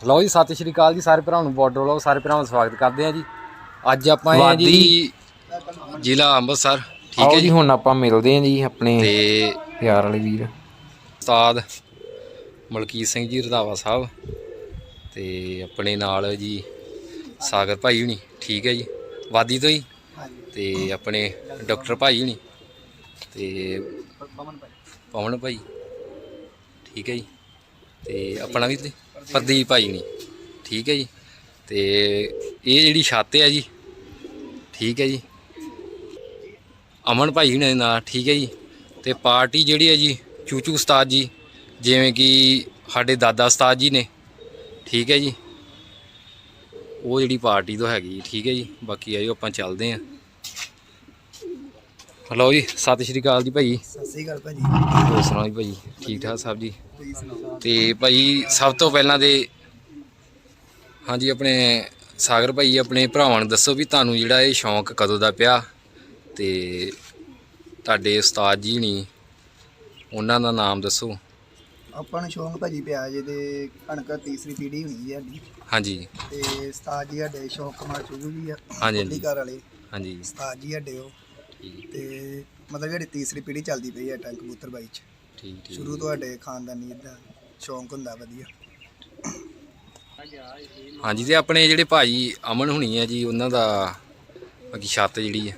ਲਓ ਜੀ ਸਤਿ ਸ਼੍ਰੀ ਅਕਾਲ ਜੀ ਸਾਰੇ ਭਰਾਵਾਂ ਨੂੰ ਬਾਰਡਰ ਵੱਲੋਂ ਸਾਰੇ ਭਰਾਵਾਂ ਦਾ ਸਵਾਗਤ ਕਰਦੇ ਆ ਜੀ। ਅੱਜ ਆਪਾਂ ਆਏ ਆ ਜੀ ਵਾਦੀ ਜ਼ਿਲ੍ਹਾ ਅੰਮ੍ਰਿਤਸਰ ਠੀਕ ਆਓ ਹੈ ਜੀ ਜੀ। ਹੁਣ ਆਪਾਂ ਮਿਲਦੇ ਆ ਜੀ ਆਪਣੇ ਤੇ ਪਿਆਰ ਵਾਲੇ ਵੀਰ। ਉਸਤਾਦ ਮਲਕੀਤ ਸਿੰਘ ਜੀ ਰਧਾਵਾ ਸਾਹਿਬ ਤੇ ਆਪਣੇ ਨਾਲ ਜੀ ਸਾਗਰ ਭਾਈ ਹੁਣੀ ਠੀਕ ਹੈ ਜੀ। ਵਾਦੀ ਤੋਂ ਹੀ ਤੇ ਆਪਣੇ ਡਾਕਟਰ ਭਾਈ ਹੁਣੀ ਤੇ ਪਵਨ ਭਾਈ ਠੀਕ ਹੈ ਜੀ। ਤੇ ਆਪਣਾ ਵੀ ਤੇ ਪ੍ਰਦੀਪ ਭਾਈ ਨਹੀਂ ਠੀਕ ਹੈ ਜੀ। ਤੇ ਇਹ ਜਿਹੜੀ ਛੱਤ ਹੈ ਜੀ ਠੀਕ ਹੈ ਜੀ। ਅਮਨ ਭਾਈ ਹੁਣੇ ਦੇ ਨਾਲ ਠੀਕ ਹੈ ਜੀ। ਤੇ ਪਾਰਟੀ ਜਿਹੜੀ ਹੈ ਜੀ ਚੂਚੂ ਉਸਤਾਦ ਜੀ ਜਿਵੇਂ ਕਿ ਸਾਡੇ ਦਾਦਾ ਉਸਤਾਦ ਜੀ ਨੇ ਠੀਕ ਹੈ ਜੀ। ਉਹ ਜਿਹੜੀ ਪਾਰਟੀ ਤੋਂ ਹੈਗੀ ਜੀ, ਠੀਕ ਹੈ ਜੀ। ਬਾਕੀ ਆਇਓ ਆਪਾਂ ਚੱਲਦੇ ਆਂ ਹਲੋ ਜੀ ਸਤਿ ਸ਼੍ਰੀ ਅਕਾਲ ਜੀ ਭਾਈ। ਸਤਿ ਸ੍ਰੀ ਅਕਾਲ ਭਾਜੀ। ਹੋਰ ਸੁਣਾਓ ਜੀ ਭਾਈ ਠੀਕ ਠਾਕ ਸਭ ਜੀ? ਤੇ ਭਾਈ ਸਭ ਤੋਂ ਪਹਿਲਾਂ ਤੇ ਹਾਂਜੀ ਆਪਣੇ ਸਾਗਰ ਭਾਈ ਆਪਣੇ ਭਰਾਵਾਂ ਨੂੰ ਦੱਸੋ ਵੀ ਤੁਹਾਨੂੰ ਜਿਹੜਾ ਇਹ ਸ਼ੌਂਕ ਕਦੋਂ ਦਾ ਪਿਆ? ਤੇ ਤੁਹਾਡੇ ਉਸਤਾਦ ਜੀ ਨਹੀਂ ਉਹਨਾਂ ਦਾ ਨਾਮ ਦੱਸੋ। ਆਪਾਂ ਨੂੰ ਸ਼ੌਂਕ ਭਾਜੀ ਪਿਆ ਜੇ ਤੇ ਕਣਕ ਤੀਸਰੀ ਪੀੜ੍ਹੀ ਹੋਣੀ ਜੀ ਸਾਡੀ। ਹਾਂਜੀ। ਤੇ ਉਸਤਾਦ ਜੀ ਸਾਡੇ ਸ਼ੌਂਕ ਕੁਮਾਰ ਚੂਜੂ ਜੀ ਆ ਹਾਂਜੀ, ਹਾਂਜੀ। ਘਰ ਵਾਲੇ। ਹਾਂਜੀ। ਉਸਤਾਦ ਜੀ ਸਾਡੇ ਉਹ। ਤੇ ਮਤਲਬ ਜਿਹੜੀ ਤੀਸਰੀ ਪੀੜ੍ਹੀ ਚੱਲਦੀ ਪਈ ਹੈ ਟੈਂਕ ਕਬੂਤਰ ਬਾਈ ਚ। ਠੀਕ ਠੀਕ। ਸ਼ੁਰੂ ਤੋਂ ਸਾਡੇ ਖਾਨਦਾਨੀ ਇਦਾਂ ਸ਼ੌਂਕ ਹੁੰਦਾ ਵਧੀਆ। ਹਾਂਜੀ ਤੇ ਆਪਣੇ ਜਿਹੜੇ ਭਾਈ ਅਮਨ ਹੁਣੀ ਆ ਜੀ ਉਹਨਾਂ ਦਾ ਬਾਕੀ ਛੱਤ ਜਿਹੜੀ ਆ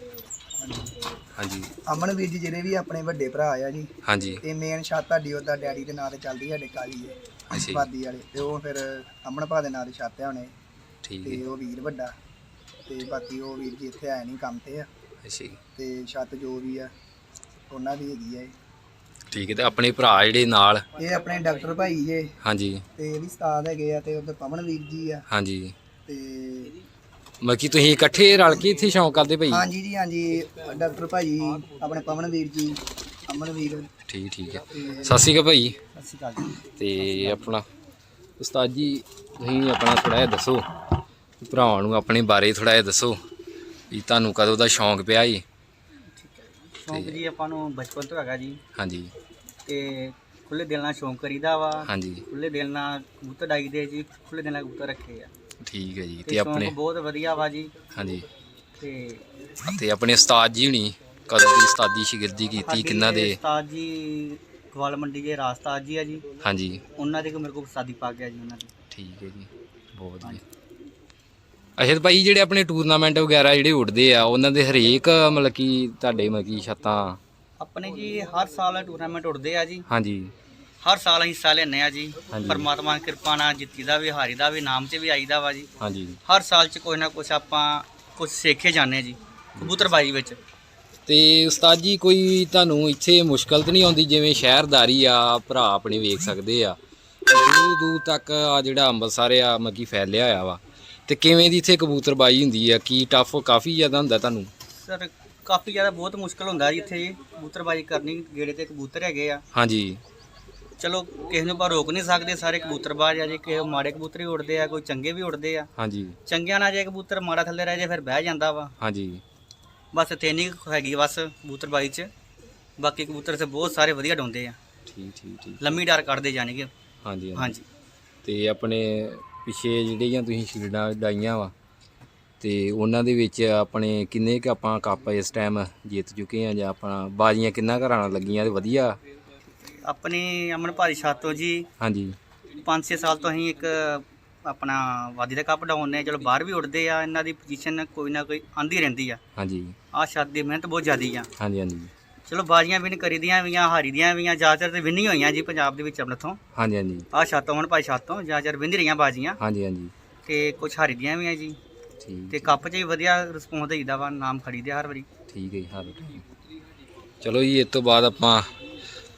ਹਾਂਜੀ। ਅਮਨ ਵੀਰ ਜੀ ਜਿਹੜੇ ਵੀ ਆਪਣੇ ਵੱਡੇ ਭਰਾ ਆ ਜੀ ਹਾਂਜੀ। ਤੇ ਮੇਨ ਛੱਤ ਤੁਹਾਡੀ ਉਹਦਾ ਡੈਡੀ ਦੇ ਨਾਂ ਤੇ ਚੱਲਦੀ ਸਾਡੇ ਕਾਲੀ ਹੈ ਅੱਛਾ। ਵਾਦੀ ਵਾਲੇ। ਤੇ ਉਹ ਫਿਰ ਅਮਨ ਭਾ ਦੇ ਨਾਂ ਤੇ ਛੱਤ ਆ ਹੁਣੇ। ਠੀਕ ਤੇ ਉਹ ਵੀਰ ਵੱਡਾ। ਤੇ ਬਾਕੀ ਉਹ ਵੀਰ ਜੀ ਇੱਥੇ ਆਏ ਨਹੀਂ ਕੰਮ ਤੇ ਆ। ਅੱਛਾ ਜੀ। ਤੇ ਛੱਤ ਜੋ ਵੀ ਆ ਉਹਨਾਂ ਦੀ ਹੈਗੀ ਆ ਇਹ। ਠੀਕ ਹੈ ਤੇ ਆਪਣੇ ਭਰਾ ਜਿਹੜੇ ਨਾਲ? ਇਹ ਆਪਣੇ ਡਾਕਟਰ ਭਾਈ ਜੇ। ਹਾਂਜੀ। ਤੇ ਇਹ ਵੀ ਉਸਤਾਦ ਹੈਗੇ ਆ ਤੇ ਉਧਰ ਪਵਨ ਵੀਰ ਜੀ ਆ। ਹਾਂਜੀ। ਤੇ ਮਤਲਬ ਕਿ ਤੁਸੀਂ ਇਕੱਠੇ ਰਲ ਕੇ ਇੱਥੇ ਸ਼ੌਂਕ ਕਰਦੇ ਭਾਈ? ਹਾਂਜੀ ਜੀ ਹਾਂਜੀ। ਡਾਕਟਰ ਭਾਈ ਆਪਣੇ ਪਵਨ ਵੀਰ ਜੀ ਅਮਨ ਵੀਰ। ਠੀਕ ਠੀਕ ਹੈ। ਤੇ ਸਤਿ ਸ਼੍ਰੀ ਅਕਾਲ ਭਾਈ। ਸਤਿ ਸ਼੍ਰੀ ਅਕਾਲ ਜੀ। ਤੇ ਆਪਣਾ ਉਸਤਾਦ ਜੀ ਤੁਸੀਂ ਆਪਣਾ ਥੋੜਾ ਜਿਹਾ ਦੱਸੋ ਭਰਾਵਾਂ ਨੂੰ ਆਪਣੇ ਬਾਰੇ ਥੋੜਾ ਜਿਹਾ ਦੱਸੋ। ਵੀ ਤੁਹਾਨੂੰ ਕਦੋਂ ਦਾ ਸ਼ੌਂਕ ਪਿਆ ਜੀ? ਸ਼ੌਂਕ ਜੀ ਆਪਾਂ ਨੂੰ ਬਚਪਨ ਤੋਂ ਹੈਗਾ ਜੀ। ਹਾਂਜੀ। ਤੇ ਖੁੱਲੇ ਦਿਲ ਨਾਲ ਸ਼ੌਂਕ ਕਰੀਦਾ ਵਾ। ਹਾਂਜੀ। ਖੁੱਲੇ ਦਿਲ ਨਾਲ ਕਬੂਤਰ ਡਾਈਦੇ ਜੀ। ਖੁੱਲੇ ਦਿਲ ਨਾਲ ਕਬੂਤਰ ਰੱਖੇ ਆ। ਠੀਕ ਹੈ ਜੀ। ਤੇ ਆਪਣੇ ਬਹੁਤ ਵਧੀਆ ਵਾ ਜੀ। ਹਾਂਜੀ। ਤੇ ਤੇ ਆਪਣੇ ਉਸਤਾਦ ਜੀ ਹੁਣੀ ਕਦੋਂ ਦੀ ਉਸਤਾਦੀ ਸ਼ਾਗਿਰਦੀ ਕੀਤੀ ਕਿੰਨਾ ਦੇ? ਉਸਤਾਦ ਜੀ ਗਵਾਲ ਮੰਡੀ ਦੇ ਰਾਸਤਾਦ ਜੀ ਆ ਜੀ। ਹਾਂਜੀ। ਉਹਨਾਂ ਦੇ ਕੋ ਮੇਰੇ ਕੋਲ ਉਸਤਾਦੀ ਪਾ ਗਿਆ ਜੀ ਉਹਨਾਂ ਦੀ। ਠੀਕ ਹੈ ਜੀ। ਬਹੁਤ ਵਧੀਆ। ਅੱਛਾ ਤੇ ਭਾਈ ਜਿਹੜੇ ਆਪਣੇ ਟੂਰਨਾਮੈਂਟ ਵਗੈਰਾ ਜਿਹੜੇ ਉੱਡਦੇ ਆ ਉਹਨਾਂ ਦੇ ਹਰੇਕ ਮਤਲਬ ਕਿ ਤੁਹਾਡੇ ਮਤਲਬ ਕਿ ਛੱਤਾਂ? ਆਪਣੇ ਜੀ ਹਰ ਸਾਲ ਟੂਰਨਾਮੈਂਟ ਉੱਡਦੇ ਆ ਜੀ। ਹਾਂਜੀ। ਹਰ ਸਾਲ ਅਸੀਂ ਹਿੱਸਾ ਲੈਂਦੇ ਆ ਜੀ। ਹਾਂਜੀ। ਪਰਮਾਤਮਾ ਦੀ ਕਿਰਪਾ ਨਾਲ ਜਿੱਤੀਦਾ ਵੀ ਹਾਰੀਦਾ ਵੀ ਨਾਮ 'ਚ ਵੀ ਆਈਦਾ ਵਾ ਜੀ। ਹਾਂਜੀ। ਹਰ ਸਾਲ 'ਚ ਕੋਈ ਨਾ ਕੁਛ ਆਪਾਂ ਕੁਛ ਸਿੱਖੇ ਜਾਂਦੇ ਹਾਂ ਜੀ ਕਬੂਤਰਬਾਜੀ ਵਿੱਚ। ਤੇ ਉਸਤਾਦ ਜੀ ਕੋਈ ਤੁਹਾਨੂੰ ਇੱਥੇ ਮੁਸ਼ਕਲ ਤਾਂ ਨਹੀਂ ਆਉਂਦੀ ਜਿਵੇਂ ਸ਼ਹਿਰਦਾਰੀ ਆ ਭਰਾ ਆਪਣੇ ਵੇਖ ਸਕਦੇ ਆ ਦੂਰ ਦੂਰ ਤੱਕ ਆ ਜਿਹੜਾ ਅੰਮ੍ਰਿਤਸਰ ਆ ਮੱਕੀ ਫੈਲਿਆ ਹੋਇਆ ਵਾ? ਤੇ ਕਿਵੇਂ ਦੀ ਇੱਥੇ ਕਬੂਤਰਬਾਜੀ ਹੁੰਦੀ ਆ? ਕੀ ਟਫ ਕਾਫੀ ਜ਼ਿਆਦਾ ਹੁੰਦਾ ਤੁਹਾਨੂੰ? ਸਰ ਕਾਫੀ ਜ਼ਿਆਦਾ ਬਹੁਤ ਮੁਸ਼ਕਲ ਹੁੰਦਾ ਜੀ ਇੱਥੇ ਕਬੂਤਰਬਾਜੀ ਕਰਨੀ ਗੇੜੇ ਤੇ ਕਬੂਤਰ ਹੈਗੇ ਆ। ਹਾਂਜੀ। ਚਲੋ ਕਿਸੇ ਨੂੰ ਆਪਾਂ ਰੋਕ ਨਹੀਂ ਸਕਦੇ ਸਾਰੇ ਕਬੂਤਰਬਾਜ਼ ਆ ਜੇ ਕਿਸੇ ਮਾੜੇ ਕਬੂਤਰ ਵੀ ਉੜਦੇ ਆ ਕੋਈ ਚੰਗੇ ਵੀ ਉੜਦੇ ਆ। ਹਾਂਜੀ। ਚੰਗਿਆਂ ਨਾਲ ਜੇ ਕਬੂਤਰ ਮਾੜਾ ਥੱਲੇ ਰਹਿ ਜੇ ਫਿਰ ਬਹਿ ਜਾਂਦਾ ਵਾ। ਹਾਂਜੀ। ਬਸ ਇੱਥੇ ਨਹੀਂ ਹੈਗੀ ਬਸ ਕਬੂਤਰਬਾਜੀ 'ਚ। ਬਾਕੀ ਕਬੂਤਰ ਤੇ ਬਹੁਤ ਸਾਰੇ ਵਧੀਆ ਡਾਉਂਦੇ ਆ। ਠੀਕ ਠੀਕ ਠੀਕ। ਲੰਮੀ ਡਾਰ ਕੱਢਦੇ ਜਾਣਗੇ। ਹਾਂਜੀ। ਹਾਂਜੀ। ਤੇ ਆਪਣੇ ਪਿਛੇ ਜਿਹੜੀਆਂ ਤੁਸੀਂ ਸ਼ੀਲਡਾਂ ਡਾਈਆਂ ਵਾ ਤੇ ਉਹਨਾਂ ਦੇ ਵਿੱਚ ਆਪਣੇ ਕਿੰਨੇ ਕ ਆਪਾਂ ਕੱਪ ਇਸ ਟਾਈਮ ਜਿੱਤ ਚੁੱਕੇ ਆ ਜਾਂ ਆਪਾਂ ਬਾਜ਼ੀਆਂ ਕਿੰਨਾ ਘਰਾਂ ਨਾਲ ਲੱਗੀਆਂ ਤੇ ਵਧੀਆ? ਆਪਣੀ ਅਮਨ ਭਾਰੀ ਛਾਤੋ ਜੀ ਹਾਂਜੀ। 5-6 ਸਾਲ ਤੋਂ ਅਸੀਂ ਇੱਕ ਆਪਣਾ ਵਾਦੀ ਦਾ ਕੱਪ ਡਾਉਂਦੇ ਆ ਚਲੋ ਬਾਹਰ ਵੀ ਉੱਡਦੇ ਆ ਇਹਨਾਂ ਦੀ ਪੋਜੀਸ਼ਨ ਕੋਈ ਨਾ ਕੋਈ ਆਂਦੀ ਰਹਿੰਦੀ ਆ। ਹਾਂਜੀ। ਆਹ ਛੱਤ ਦੀ ਮਿਹਨਤ ਬਹੁਤ ਜ਼ਿਆਦੀ ਆ। ਹਾਂਜੀ ਹਾਂਜੀ। ਚਲੋ ਬਾਜ਼ੀਆਂ ਵੀ ਕਰੀਦੀਆਂ ਵੀਆਂ ਹਾਰੀਦੀਆਂ ਵੀਆਂ ਜ਼ਿਆਦਾਤਰ ਤੇ ਵਿੰਨੀ ਹੋਈਆਂ ਜੀ ਪੰਜਾਬ ਦੇ ਵਿੱਚ ਆਪਣੇ ਤੋਂ ਹਾਂਜੀ ਹਾਂਜੀ। ਆਹ ਛੱਤ ਹੁਣ ਭਾਈ ਛੱਤ ਜ਼ਿਆਦਾਤਰ ਵਿੰਦੀ ਰਹੀਆਂ ਬਾਜ਼ੀਆਂ। ਹਾਂਜੀ ਹਾਂਜੀ। ਤੇ ਕੁਝ ਹਾਰੀਦੀਆਂ ਵੀ ਆ ਜੀ। ਠੀਕ। ਤੇ ਕੱਪ 'ਚ ਵੀ ਵਧੀਆ ਰਿਸਪੌਂਸ ਦੇਈਦਾ ਵਾ ਨਾਮ ਖੜੀਦੇ ਹਰ ਵਾਰੀ। ਠੀਕ ਹੈ ਜੀ ਹਰ ਚਲੋ ਜੀ ਇਸ ਤੋਂ ਬਾਅਦ ਆਪਾਂ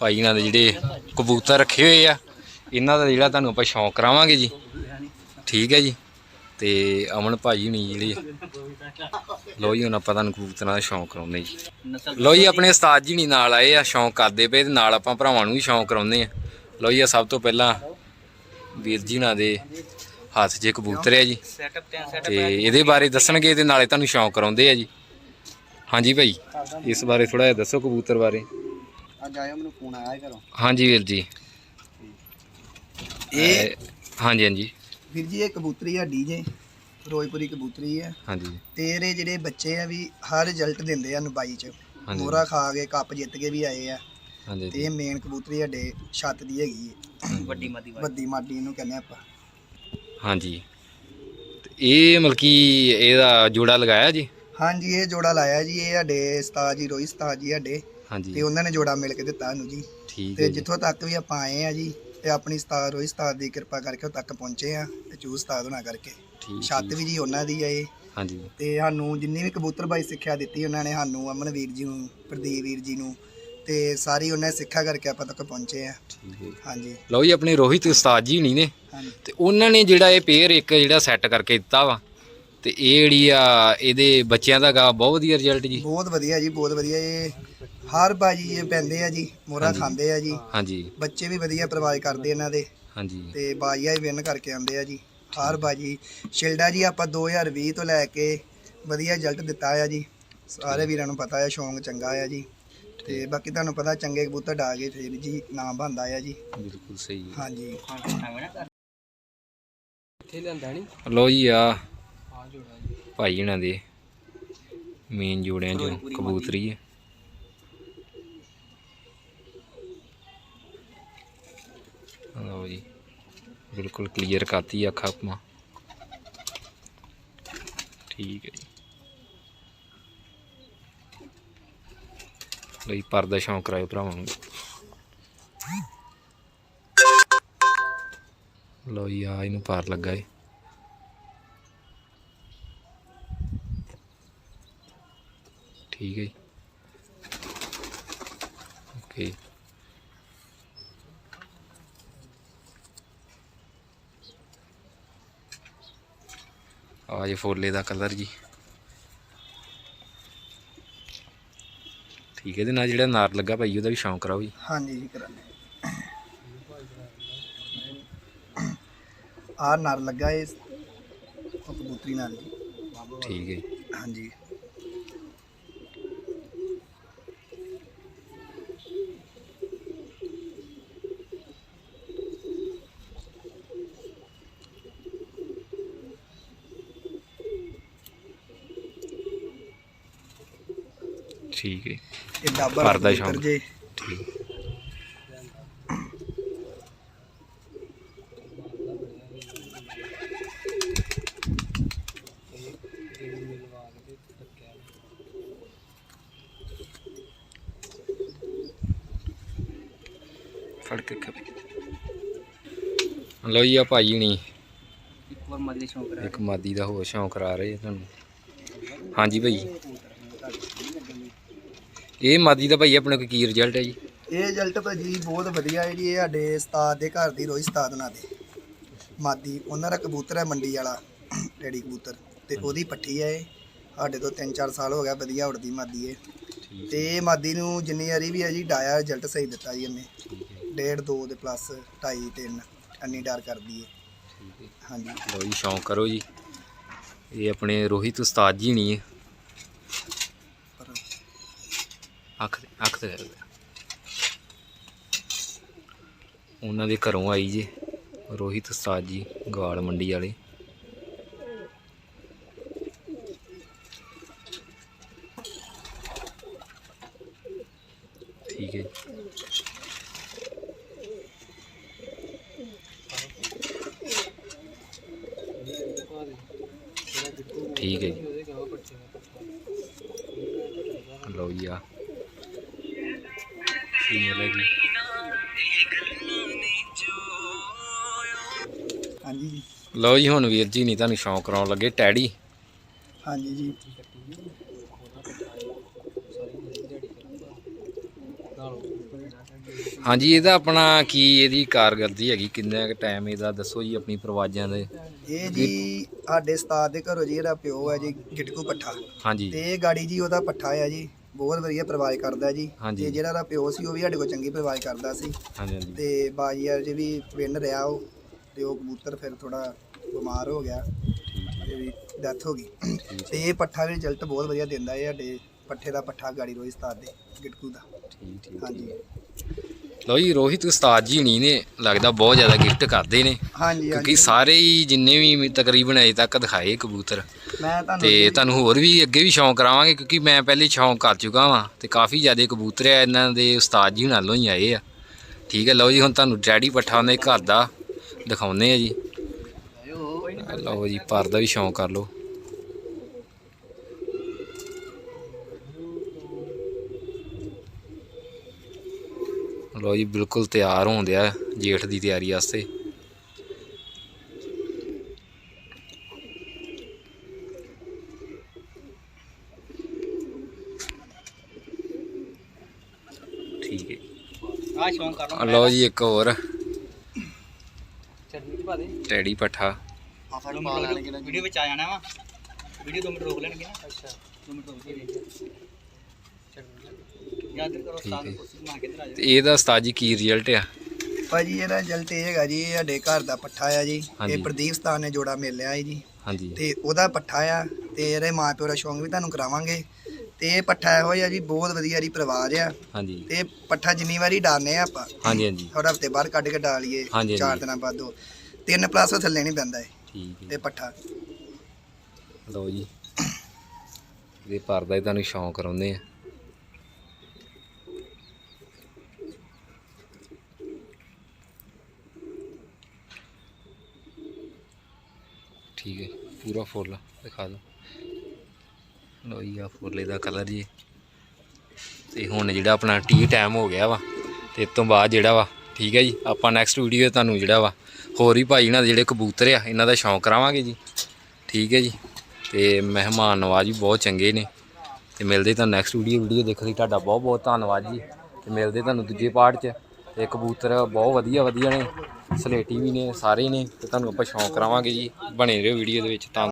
ਭਾਈ ਨਾਲ ਦੇ ਜਿਹੜੇ ਕਬੂਤਰ ਰੱਖੇ ਹੋਏ ਆ ਇਹਨਾਂ ਦਾ ਜਿਹੜਾ ਤੁਹਾਨੂੰ ਆਪਾਂ ਸ਼ੌਂਕ ਕਰਾਵਾਂਗੇ ਜੀ। ਠੀਕ ਹੈ ਜੀ। ਤੇ ਅਮਨ ਭਾਈ ਹੁਣੀ ਜਿਹੜੇ ਲੋ ਜੀ ਹੁਣ ਆਪਾਂ ਤੁਹਾਨੂੰ ਕਬੂਤਰਾਂ ਦਾ ਸ਼ੌਂਕ ਕਰਾਉਂਦੇ ਜੀ। ਲੋ ਜੀ ਆਪਣੇ ਉਸਤਾਦ ਜੀ ਨਹੀਂ ਨਾਲ ਆਏ ਆ ਸ਼ੌਂਕ ਕਰਦੇ ਪਏ ਤੇ ਨਾਲ ਆਪਾਂ ਭਰਾਵਾਂ ਨੂੰ ਵੀ ਸ਼ੌਂਕ ਕਰਾਉਂਦੇ ਆ। ਲੋ ਜੀ ਆ ਸਭ ਤੋਂ ਪਹਿਲਾਂ ਵੀਰ ਜੀ ਨਾਲ ਦੇ ਹੱਥ 'ਚ ਕਬੂਤਰ ਹੈ ਜੀ। ਤੇ ਇਹਦੇ ਬਾਰੇ ਦੱਸਣਗੇ ਤੇ ਨਾਲੇ ਤੁਹਾਨੂੰ ਸ਼ੌਂਕ ਕਰਾਉਂਦੇ ਆ ਜੀ। ਹਾਂਜੀ ਭਾਈ ਇਸ ਬਾਰੇ ਥੋੜਾ ਜਿਹਾ ਦੱਸੋ ਕਬੂਤਰ ਬਾਰੇ। ਅੱਜ ਆਇਆ ਮੈਨੂੰ ਫੋਨ ਆਇਆ ਘਰੋਂ। ਹਾਂਜੀ ਵੀਰ ਜੀ। ਇਹ ਹਾਂਜੀ ਹਾਂਜੀ। ਵੀਰ ਜੀ ਇਹ ਕਬੂਤਰੀ ਆ ਡੀਜੇ ਫਿਰੋਜ਼ਪੁਰੀ ਕਬੂਤਰੀ ਆ। ਹਾਂਜੀ। ਤੇ ਇਹਦੇ ਜਿਹੜੇ ਬੱਚੇ ਆ ਵੀ ਹਰ ਰਿਜ਼ਲਟ ਦਿੰਦੇ ਆ ਨੂੰ 22 ਚ। ਹਾਂਜੀ। ਮੋਹਰਾ ਖਾ ਕੇ ਕੱਪ ਜਿੱਤ ਕੇ ਵੀ ਆਏ ਆ। ਹਾਂਜੀ। ਤੇ ਇਹ ਮੇਨ ਕਬੂਤਰੀ ਸਾਡੇ ਛੱਤ ਦੀ ਹੈਗੀ ਹੈ ਵੱਡੀ ਮਾਦੀ ਵਾਲੀ। ਵੱਡੀ ਮਾਡੀ ਇਹਨੂੰ ਕਹਿੰਦੇ ਆਪਾਂ। ਹਾਂਜੀ। ਤੇ ਇਹ ਮਤਲਬ ਕਿ ਇਹਦਾ ਜੋੜਾ ਲਗਾਇਆ ਜੀ? ਹਾਂਜੀ ਇਹ ਜੋੜਾ ਲਾਇਆ ਜੀ। ਇਹ ਸਾਡੇ ਉਸਤਾਦ ਜੀ ਰੋਹਿਤ ਉਸਤਾਦ ਜੀ ਸਾਡੇ। ਹਾਂਜੀ। ਤੇ ਉਹਨਾਂ ਨੇ ਜੋੜਾ ਮਿਲ ਕੇ ਦਿੱਤਾ ਸਾਨੂੰ ਜੀ। ਠੀਕ ਤੇ ਜੀ। ਜਿੱਥੋਂ ਤੱਕ ਵੀ ਆਪਾਂ ਆਏ ਆ ਜੀ ਤੇ ਆਪਣੀ ਉਸਤਾਦ ਰੋਹਿਤ ਉਸਤਾਦ ਦੀ ਕਿਰਪਾ ਕਰਕੇ ਉਹ ਤੱਕ ਪਹੁੰਚੇ ਆ ਤੇ ਚੂ ਉਸਤਾਦ ਹੋਣਾ ਕਰਕੇ। ਠੀਕ ਛੱਤ। ਵੀ ਜੀ ਉਹਨਾਂ ਦੀ ਆ ਇਹ। ਹਾਂਜੀ। ਤੇ ਸਾਨੂੰ ਜਿੰਨੀ ਵੀ ਕਬੂਤਰਬਾਈ ਸਿੱਖਿਆ ਦਿੱਤੀ ਉਹਨਾਂ ਨੇ ਸਾਨੂੰ ਅਮਨ ਵੀਰ ਜੀ ਨੂੰ ਪ੍ਰਦੀਪ ਵੀਰ ਜੀ ਨੂੰ ਤੇ ਸਾਰੀ ਉਹਨਾਂ ਨੇ ਸਿੱਖਿਆ ਕਰਕੇ ਆਪਾਂ ਤੱਕ ਪਹੁੰਚੇ ਆ। ਠੀਕ ਹੈ। ਜੀ। ਹਾਂਜੀ। ਲਓ ਜੀ ਆਪਣੇ ਰੋਹਿਤ ਉਸਤਾਦ ਜੀ ਹੁਣੀ ਨੇ। ਹਾਂਜੀ। ਤੇ ਉਹਨਾਂ ਨੇ ਜਿਹੜਾ ਇਹ ਪੇਅਰ ਇੱਕ ਜਿਹੜਾ ਸੈੱਟ ਕਰਕੇ ਦਿੱਤਾ ਵਾ। ਤੇ ਇਹ ਜਿਹੜੀ ਆ ਇਹਦੇ ਬੱਚਿਆਂ ਦਾ ਗਾ ਬਹੁਤ ਵਧੀਆ ਰਿਜ਼ਲਟ ਜੀ। ਬਹੁਤ ਵਧੀਆ ਜੀ ਬਹੁਤ ਵਧੀਆ ਇਹ ਹਰ ਬਾਜੀ ਇਹ ਪੈਂਦੇ ਆ ਜੀ ਹਾਂਜੀ। ਖਾਂਦੇ ਆ ਜੀ। ਹਾਂਜੀ। ਬੱਚੇ ਵੀ ਵਧੀਆ ਪ੍ਰਵਾਜ ਕਰਦੇ ਇਹਨਾਂ ਦੇ। ਹਾਂਜੀ। ਤੇ ਬਾਜੀਆਂ ਹੀ ਵਿਨ ਕਰਕੇ ਆਉਂਦੇ ਆ ਜੀ। ਹਰ ਬਾਜੀ। ਸ਼ਿਲਡਾ ਜੀ ਆਪਾਂ 2020 ਤੋਂ ਲੈ ਕੇ ਵਧੀਆ ਰਿਜ਼ਲਟ ਦਿੱਤਾ ਆ ਜੀ। ਸਾਰੇ ਵੀਰਾਂ ਨੂੰ ਪਤਾ ਆ ਸ਼ੌਂਕ ਚੰਗਾ ਆ ਜੀ। ਤੇ ਬਾਕੀ ਤੁਹਾਨੂੰ ਪਤਾ ਚੰਗੇ ਕਬੂਤਰ ਡਾ ਕੇ ਫਿਰ ਜੀ ਨਾਮ ਬਣਦਾ ਆ ਜੀ। ਬਿਲਕੁਲ ਸਹੀ ਹੈ। ਹਾਂਜੀ। ਲਓ ਜੀ ਆ ਭਾਈ ਇਹਨਾਂ ਦੇ ਮੇਨ ਜੋੜਿਆਂ ਚੋਂ ਕਬੂਤਰੀ ਹੈ ਲਓ ਜੀ, ਬਿਲਕੁਲ ਕਲੀਅਰ ਕਰਤੀ ਅੱਖ ਆਪਾਂ ਠੀਕ ਹੈ ਜੀ। ਲਈ ਪਰਦਾ ਸ਼ੌਂਕ ਕਰਾਇਓ ਭਰਾਵਾਂ ਨੂੰ। ਲਓ ਜੀ ਆ ਇਹਨੂੰ ਪਾਰ ਲੱਗਾ ਏ। ਠੀਕ ਹੈ ਜੀ। ਓਕੇ। ਆ ਜੀ ਫੋਲੇ ਦਾ ਕਲਰ ਜੀ। ਠੀਕ ਹੈ ਤੇ ਨਾਲ ਜਿਹੜਾ ਨਾਰ ਲੱਗਾ ਭਾਈ ਉਹਦਾ ਵੀ ਸ਼ੌਂਕ ਕਰਾਓ ਜੀ। ਹਾਂਜੀ ਜੀ ਕਰਾਂਗੇ। ਆ ਨਰ ਲੱਗਾ ਇਹ ਕਬੂਤਰੀ ਨਾਲ ਜੀ। ਠੀਕ ਹੈ ਹਾਂਜੀ। ਠੀਕ ਹੈ। ਇਹ ਡੱਬਾ ਪਰਦਾ ਕਬੂਤਰ ਸ਼ੌਂਕ। ਜੇ ਠੀਕ ਫੜ ਕੇ ਖੱਬੀ ਲਓ ਜੀ ਆ ਭਾਈ ਹਣੀ। ਇੱਕ ਵਾਰ ਮਾਦੀ ਸ਼ੌਂਕ ਕਰਾ ਇੱਕ ਮਾਦੀ ਦਾ ਹੋਰ ਸ਼ੌਂਕ ਕਰਾ ਰਹੇ ਆ ਤੁਹਾਨੂੰ। ਹਾਂਜੀ ਭਾਈ। ਇਹ ਮਾਦੀ ਦਾ ਭਾਈ ਆਪਣੇ ਕੋਲ ਕੀ ਰਿਜ਼ਲਟ ਹੈ ਜੀ? ਇਹ ਰਿਜ਼ਲਟ ਭਾਜੀ ਬਹੁਤ ਵਧੀਆ ਹੈ ਜੀ ਇਹ ਸਾਡੇ ਉਸਤਾਦ ਦੇ ਘਰ ਦੀ ਰੋਹਿਤ ਉਸਤਾਦ ਨਾਲ ਦੇ। ਮਾਦੀ ਉਹਨਾਂ ਦਾ ਕਬੂਤਰ ਹੈ ਮੰਡੀ ਵਾਲਾ ਡੈਡੀ ਕਬੂਤਰ। ਤੇ ਉਹਦੀ ਪੱਠੀ ਹੈ ਇਹ। ਸਾਡੇ ਤੋਂ 3-4 ਸਾਲ ਹੋ ਗਿਆ ਵਧੀਆ ਉੜਦੀ ਮਾਦੀ ਇਹ। ਤੇ ਇਹ ਮਾਦੀ ਨੂੰ ਜਿੰਨੀ ਵਾਰੀ ਵੀ ਹੈ ਜੀ ਡਾਇਆ ਰਿਜ਼ਲਟ ਸਹੀ ਦਿੱਤਾ ਜੀ ਇਹਨੇ ਡੇਢ 2 ਦੇ ਪਲੱਸ 2.5 3 ਅੰਨੀ ਡਰ ਕਰਦੀ ਹੈ। ਹਾਂਜੀ। ਲਓ ਜੀ ਸ਼ੌਂਕ ਕਰੋ ਜੀ। ਇਹ ਆਪਣੇ ਰੋਹਿਤ ਉਸਤਾਦ ਜੀ ਨਹੀਂ ਹੈ ਪਰ ਅੱਖ ਅੱਖ ਤੇ ਰਹਿ ਉਹਨਾਂ ਦੇ ਘਰੋਂ ਆਈ ਜੇ ਰੋਹਿਤ ਉਸਤਾਦ ਜੀ ਗਵਾਲ ਮੰਡੀ ਵਾਲੇ। ਠੀਕ ਹੈ ਜੀ। ਠੀਕ ਹੈ ਜੀ। ਲਓ ਜੀ ਆ। ਕੀ ਮਿਲੇਗੀ ਹਾਂਜੀ ਜੀ। ਲਓ ਜੀ ਹੁਣ ਵੀਰ ਜੀ ਨਹੀਂ ਤੁਹਾਨੂੰ ਸ਼ੌਂਕ ਕਰਾਉਣ ਲੱਗੇ ਟੈਡੀ। ਹਾਂਜੀ ਜੀ। ਹਾਂਜੀ ਇਹਦਾ ਆਪਣਾ ਕੀ ਇਹਦੀ ਕਾਰਗਰਦੀ ਹੈਗੀ? ਕਿੰਨਾ ਕੁ ਟਾਈਮ ਇਹਦਾ? ਦੱਸੋ ਜੀ ਆਪਣੀ ਪ੍ਰਵਾਜਾਂ ਦੇ। ਇਹ ਜੀ ਸਾਡੇ ਉਸਤਾਦ ਦੇ ਘਰੋਂ ਜੀ ਇਹਦਾ ਪਿਓ ਹੈ ਜੀ ਗਿਟਕੂ ਪੱਠਾ ਹਾਂਜੀ। ਤੇ ਇਹ ਗਾੜੀ ਜੀ ਉਹਦਾ ਪੱਠਾ ਆ ਜੀ। ਬਹੁਤ ਵਧੀਆ ਪ੍ਰਵਾਜ ਕਰਦਾ ਜੀ। ਹਾਂਜੀ। ਤੇ ਜਿਹੜਾ ਦਾ ਪਿਓ ਸੀ ਉਹ ਵੀ ਸਾਡੇ ਕੋਲ ਚੰਗੀ ਪ੍ਰਵਾਜ ਕਰਦਾ ਸੀ। ਹਾਂਜੀ ਹਾਂਜੀ। ਤੇ ਬਾਜੀਆਰ ਜੀ ਵੀ ਵਿਨ ਰਿਹਾ ਉਹ ਤੇ ਉਹ ਕਬੂਤਰ ਫਿਰ ਥੋੜਾ ਬਿਮਾਰ ਹੋ ਗਿਆ ਤੇ ਵੀ ਡੈਥ ਹੋ ਗਈ। ਤੇ ਇਹ ਪੱਠਾ ਵੀ ਰਿਜ਼ਲਟ ਬਹੁਤ ਵਧੀਆ ਦਿੰਦਾ ਇਹ ਸਾਡੇ ਪੱਠੇ ਦਾ ਪੱਠਾ ਗਾੜੀ ਰੋਈ ਉਸਤਾਦ ਦੇ ਗਿਟਕੂ ਦਾ। ਠੀਕ ਠੀਕ ਹਾਂਜੀ। ਲਓ ਜੀ ਰੋਹਿਤ ਉਸਤਾਦ ਜੀ ਨਹੀਂ ਨੇ ਲੱਗਦਾ ਬਹੁਤ ਜ਼ਿਆਦਾ ਗਿਫਟ ਕਰਦੇ ਨੇ। ਹਾਂਜੀ ਕਿਉਂਕਿ ਹਾਂਜੀ ਸਾਰੇ ਹੀ ਜਿੰਨੇ ਵੀ ਤਕਰੀਬਨ ਅਜੇ ਤੱਕ ਦਿਖਾਏ ਕਬੂਤਰ ਤੇ ਤੁਹਾਨੂੰ ਹੋਰ ਵੀ ਅੱਗੇ ਵੀ ਸ਼ੌਂਕ ਕਰਾਵਾਂਗੇ ਕਿਉਂਕਿ ਮੈਂ ਪਹਿਲੇ ਸ਼ੌਂਕ ਕਰ ਚੁੱਕਾ ਵਾਂ ਤੇ ਕਾਫੀ ਜ਼ਿਆਦਾ ਕਬੂਤਰ ਆ ਇਹਨਾਂ ਦੇ ਉਸਤਾਦ ਜੀ ਨਾਲੋਂ ਹੀ ਆਏ ਆ। ਠੀਕ ਹੈ ਲਓ ਜੀ ਹੁਣ ਤੁਹਾਨੂੰ ਡੈਡੀ ਪੱਠਾ ਉਹਨਾਂ ਘਰ ਦਾ ਦਿਖਾਉਂਦੇ ਆ ਜੀ। ਲਓ ਜੀ ਪਰ ਦਾ ਵੀ ਸ਼ੌਂਕ ਕਰ ਲਓ। ਲਓ ਜੀ ਬਿਲਕੁਲ ਤਿਆਰ ਹੋਣ ਦਿਆ ਜੇਠ ਦੀ ਤਿਆਰੀ ਵਾਸਤੇ ਠੀਕ ਹੈ ਆ ਸ਼ੌਂਕ ਕਰ ਆ ਲਓ ਜੀ ਇੱਕ ਹੋਰ। ਚਟਨੀ ਪਾ ਦੇ। ਪੱਠਾ। ਆ ਫੜ ਵੀਡੀਓ ਵਿੱਚ ਆ ਜਾਣਾ ਵਾ। ਵੀਡੀਓ 2 ਮਿੰਟ ਰੋਕ ਲੈਣਗੇ ਨਾ। ਅੱਛਾ। 2 ਮਿੰਟ ਰੋਕ ਕੇ ਦੇਖਿਓ ਯਾਦ ਕਰੋ ਸਾਲ ਹੈ। ਕੋਸ਼ਿਸ਼ ਮਾਰ ਕੇ ਇੱਧਰ ਆ ਤੇ ਇਹਦਾ ਉਸਤਾਦ ਜੀ ਕੀ ਰਿਜ਼ਲਟ ਆ? ਭਾਜੀ ਇਹਦਾ ਰਿਜ਼ਲਟ ਇਹ ਹੈਗਾ ਜੀ ਇਹ ਸਾਡੇ ਘਰ ਦਾ ਪੱਠਾ ਆ ਜੀ। ਇਹ ਪ੍ਰਦੀਪ ਸਤਾਨ ਨੇ ਜੋੜਾ ਮਿਲਿਆ ਹੈ ਜੀ। ਹਾਂਜੀ। ਤੇ ਉਹਦਾ ਪੱਠਾ ਆ ਤੇ ਇਹਦੇ ਮਾਂ ਪਿਓ ਦਾ ਸ਼ੌਂਕ ਵੀ ਤੁਹਾਨੂੰ ਕਰਾਵਾਂਗੇ। ਤੇ ਇਹ ਪੱਠਾ ਇਹੋ ਜਿਹਾ ਜੀ ਬਹੁਤ ਵਧੀਆ ਜੀ ਪਰਿਵਾਰ ਆ। ਹਾਂਜੀ। ਤੇ ਇਹ ਪੱਠਾ ਜਿੰਨੀ ਵਾਰੀ ਡਾਲਨੇ ਆ ਆਪਾਂ। ਹਾਂਜੀ ਹਾਂਜੀ। ਥੋੜਾ ਹਫ਼ਤੇ ਬਾਹਰ ਕੱਢ ਕੇ ਡਾਲੀਏ ਹਾਂਜੀ, ਚਾਰ ਹਾਂਜੀ। ਦਿਨਾਂ ਬਾਅਦ ਦੋ। ਤਿੰਨ ਪਲੱਸ ਥੱਲੇ ਨਹੀਂ ਪੈਂਦਾ ਇਹ। ਠੀਕ ਹੈ। ਇਹ ਪੱਠਾ। ਲਓ ਜੀ। ਇਹਦੇ ਪਰ ਦਾ ਹੀ ਤੁਹਾਨੂੰ ਸ਼ੌਂਕ ਕਰਾਉਂਦੇ ਆ। ਠੀਕ ਹੈ ਪੂਰਾ ਫੁੱਲ ਦਿਖਾ ਦਿਓ। ਲਓ ਜੀ ਆ, ਫੁੱਲ ਇਹਦਾ ਕਲਰ ਜੀ। ਤੇ ਹੁਣ ਜਿਹੜਾ ਆਪਣਾ ਟੀ ਟਾਈਮ ਹੋ ਗਿਆ ਵਾ, ਤੇ ਇਸ ਤੋਂ ਬਾਅਦ ਜਿਹੜਾ ਵਾ, ਠੀਕ ਹੈ ਜੀ, ਆਪਾਂ ਨੈਕਸਟ ਵੀਡੀਓ ਤੁਹਾਨੂੰ ਜਿਹੜਾ ਵਾ, ਹੋਰ ਹੀ ਭਾਈ ਇਹਨਾਂ ਦੇ ਜਿਹੜੇ ਕਬੂਤਰ ਆ, ਇਹਨਾਂ ਦਾ ਸ਼ੌਂਕ ਕਰਾਵਾਂਗੇ ਜੀ। ਠੀਕ ਹੈ ਜੀ, ਤੇ ਮਹਿਮਾਨ ਨਵਾਜ਼ ਵੀ ਬਹੁਤ ਚੰਗੇ ਨੇ। ਤੇ ਮਿਲਦੇ ਤੁਹਾਨੂੰ ਨੈਕਸਟ ਵੀਡੀਓ ਵੀਡੀਓ ਦੇਖਣ ਲਈ ਤੁਹਾਡਾ ਬਹੁਤ ਬਹੁਤ ਧੰਨਵਾਦ ਜੀ। ਤੇ ਮਿਲਦੇ ਤੁਹਾਨੂੰ ਦੂਜੇ ਪਾਰਟ 'ਚ, ਤੇ ਕਬੂਤਰ ਬਹੁਤ ਵਧੀਆ ਵਧੀਆ ਨੇ, ਸਲੇਟੀ ਵੀ ਨੇ, ਸਾਰੇ ਨੇ, ਤੇ ਤੁਹਾਨੂੰ ਆਪਾਂ ਸ਼ੌਂਕ ਕਰਾਵਾਂਗੇ ਜੀ, ਬਣੇ ਰਹੋ ਵੀਡੀਓ ਦੇ ਵਿੱਚ ਤਾਂ